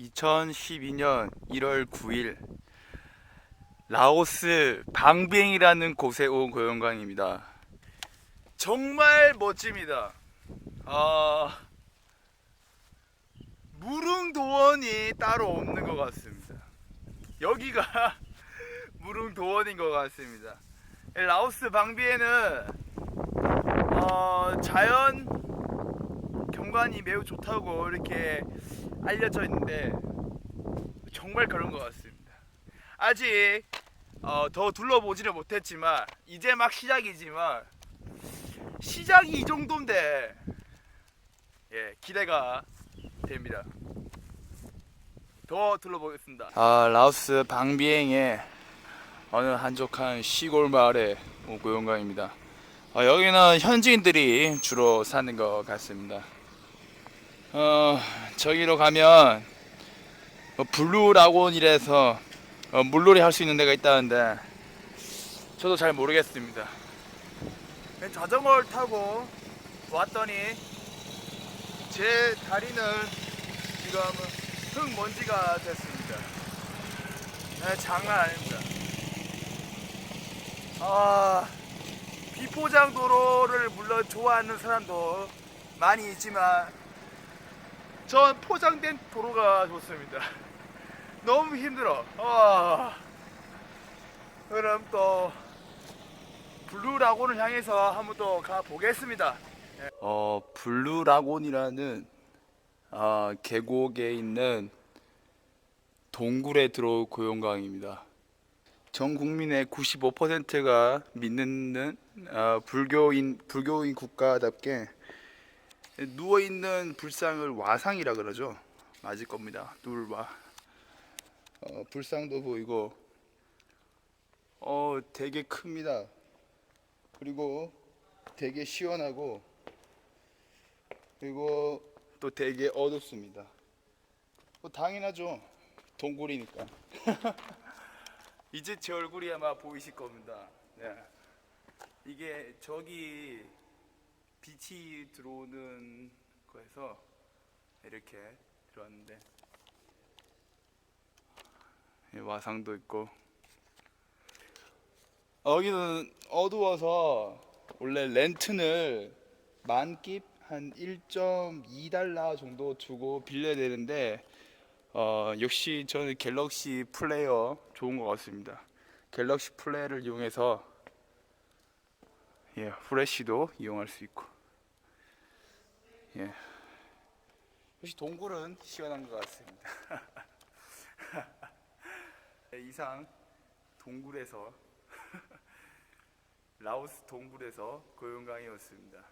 2012년 1월 9일 라오스 방비행이라는 곳에 온 고영광입니다. 정말 멋집니다. 아 무릉도원이 따로 없는 것 같습니다. 여기가 무릉도원인 것 같습니다. 라오스 방비에는 어, 자연 경관이 매우 좋다고 이렇게 알려져 있는데 정말 그런 것 같습니다. 아직 어, 더 둘러보지는 못했지만 이제 막 시작이지만 시작이 이 정도인데 예 기대가 됩니다. 더 둘러보겠습니다. 아 라오스 방비행의 어느 한적한 시골 마을에 온 고용강입니다. 어, 여기는 현지인들이 주로 사는 것 같습니다. 어, 저기로 가면 어, 블루 라곤이라서 어, 물놀이 할 수 있는 데가 있다는데 저도 잘 모르겠습니다. 자전거를 타고 왔더니 제 다리는 지금 흙 먼지가 됐습니다. 네, 장난 아닙니다. 아, 비포장 도로를 물론 좋아하는 사람도 많이 있지만 전 포장된 도로가 좋습니다. 너무 힘들어. 아, 그럼 또 블루 라곤을 향해서 한번 또 가보겠습니다. 어, 블루 라곤이라는 아, 계곡에 있는 동굴에 들어올 고용강입니다. 전 국민의 95%가 믿는 어, 불교인 불교인 국가답게 누워 있는 불상을 와상이라 그러죠. 맞을 겁니다. 누르와 어, 불상도 보이고 어 되게 큽니다. 그리고 되게 시원하고 그리고 또 되게 어둡습니다. 뭐 당연하죠. 동굴이니까. 이제 제 얼굴이 아마 보이실 겁니다. 네. 이게 저기 빛이 들어오는 거에서 이렇게 들어왔는데 이 와상도 있고 여기는 어두워서 원래 렌트를 만깁 한 1.2달러 정도 주고 빌려야 되는데 어, 역시 저는 갤럭시 플레이어 좋은 것 같습니다. 갤럭시 플레이를 이용해서 예, 후레쉬도 이용할 수 있고 예. 역시 동굴은 시원한 것 같습니다. 네, 이상 동굴에서 라오스 동굴에서 고용강이었습니다.